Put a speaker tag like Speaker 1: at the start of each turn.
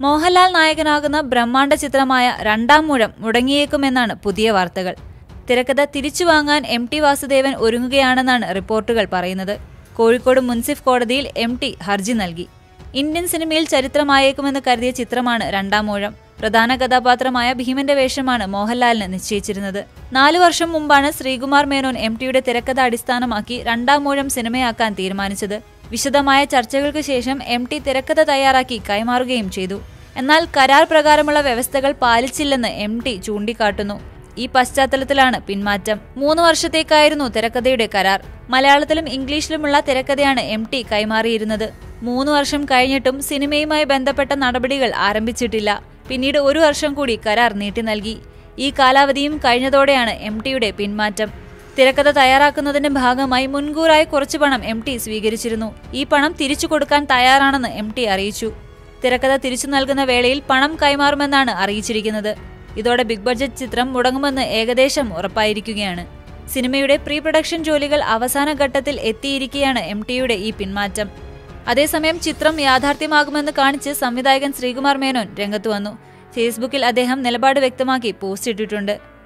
Speaker 1: മോഹൻലാൽ നായകനാകുന്ന ബ്രഹ്മാണ്ഡ ചിത്രമായ രണ്ടാം മൂഴം മുടങ്ങിയേക്കുമെന്നാണ് പുതിയ വാർത്തകൾ. തിരക്കഥ തിരിച്ചു വാങ്ങാൻ എം ടി വാസുദേവൻ ഒരുങ്ങുകയാണെന്നാണ് റിപ്പോർട്ടുകൾ പറയുന്നത്. കോഴിക്കോട് മുൻസിഫ് കോടതിയിൽ എം ടി ഹർജി നൽകി. ഇന്ത്യൻ സിനിമയിൽ ചരിത്രമായേക്കുമെന്ന് കരുതിയ ചിത്രമാണ് രണ്ടാം മൂഴം. പ്രധാന കഥാപാത്രമായ ഭീമന്റെ വേഷമാണ് മോഹൻലാലിന് നിശ്ചയിച്ചിരുന്നത്. നാലു വർഷം മുമ്പാണ് ശ്രീകുമാർ മേനോൻ എം ടിയുടെ തിരക്കഥ അടിസ്ഥാനമാക്കി രണ്ടാം മൂഴം സിനിമയാക്കാൻ തീരുമാനിച്ചത്. വിശദമായ ചർച്ചകൾക്ക് ശേഷം എം ടി തിരക്കഥ തയ്യാറാക്കി കൈമാറുകയും ചെയ്തു. എന്നാൽ കരാർ പ്രകാരമുള്ള വ്യവസ്ഥകൾ പാലിച്ചില്ലെന്ന് എം ടി ചൂണ്ടിക്കാട്ടുന്നു. ഈ പശ്ചാത്തലത്തിലാണ് പിന്മാറ്റം. മൂന്ന് വർഷത്തേക്കായിരുന്നു തിരക്കഥയുടെ കരാർ. മലയാളത്തിലും ഇംഗ്ലീഷിലുമുള്ള തിരക്കഥയാണ് എം ടി കൈമാറിയിരുന്നത്. മൂന്ന് വർഷം കഴിഞ്ഞിട്ടും സിനിമയുമായി ബന്ധപ്പെട്ട നടപടികൾ ആരംഭിച്ചിട്ടില്ല. പിന്നീട് ഒരു വർഷം കൂടി കരാർ നീട്ടി നൽകി. ഈ കാലാവധിയും കഴിഞ്ഞതോടെയാണ് എം ടിയുടെ പിന്മാറ്റം. തിരക്കഥ തയ്യാറാക്കുന്നതിന്റെ ഭാഗമായി മുൻകൂറായി കുറച്ച് പണം എം ടി സ്വീകരിച്ചിരുന്നു. ഈ പണം തിരിച്ചു കൊടുക്കാൻ തയ്യാറാണെന്ന് എം ടി അറിയിച്ചു. തിരക്കഥ തിരിച്ചു നൽകുന്ന വേളയിൽ പണം കൈമാറുമെന്നാണ് അറിയിച്ചിരിക്കുന്നത്. ഇതോടെ ബിഗ് ബഡ്ജറ്റ് ചിത്രം മുടങ്ങുമെന്ന് ഏകദേശം ഉറപ്പായിരിക്കുകയാണ്. സിനിമയുടെ പ്രീ പ്രൊഡക്ഷൻ ജോലികൾ അവസാന ഘട്ടത്തിൽ എത്തിയിരിക്കുകയാണ് എം ടിയുടെ ഈ പിന്മാറ്റം. അതേസമയം ചിത്രം യാഥാർത്ഥ്യമാകുമെന്ന് കാണിച്ച് സംവിധായകൻ ശ്രീകുമാർ മേനോൻ രംഗത്തു വന്നു. ഫേസ്ബുക്കിൽ അദ്ദേഹം നിലപാട് വ്യക്തമാക്കി പോസ്റ്റ് ഇട്ടിട്ടുണ്ട്.